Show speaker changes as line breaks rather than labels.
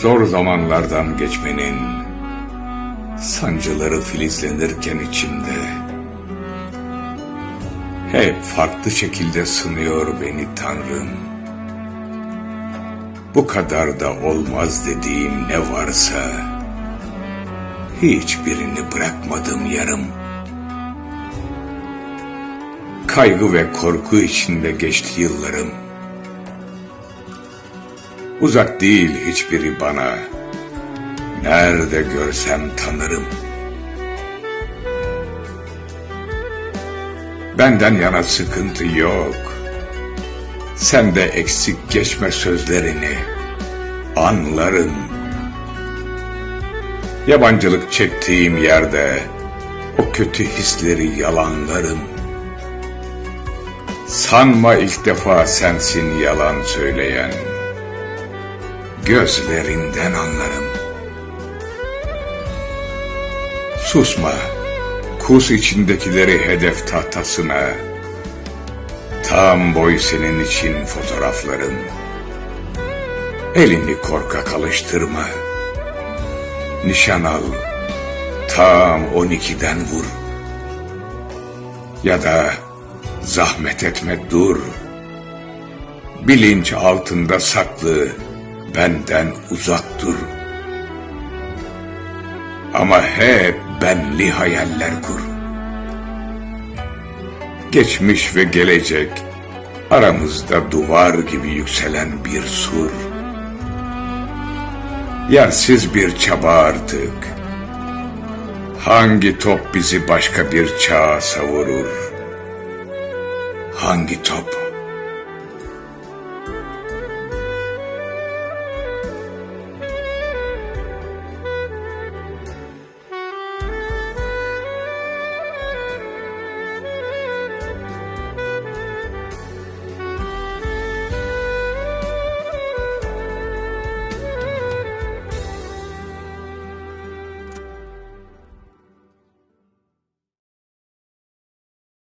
Zor zamanlardan geçmenin sancıları filizlenirken içimde hep farklı şekilde sınıyor beni Tanrım. Bu kadar da olmaz dediğim ne varsa hiçbirini bırakmadım yarım. Kaygı ve korku içinde geçti yıllarım. Uzak değil hiçbiri bana. Nerede görsem tanırım. Benden yana sıkıntı yok. Sen de eksik geçme sözlerini. Anlarım. Yabancılık çektiğim yerde o kötü hisleri yalanlarım. Sanma ilk defa sensin yalan söyleyen. Gözlerinden anlarım. Susma, kus içindekileri hedef tahtasına. Tam boy senin için fotoğraflarım. Elini korkak alıştırma. Nişan al, tam on ikiden vur. Ya da zahmet etme dur. Bilinç altında saklı, benden uzak dur. Ama hep benli hayaller kur. Geçmiş ve gelecek, aramızda duvar gibi yükselen bir sur. Yersiz bir çaba artık. Hangi top bizi başka bir çağa savurur? Hangi top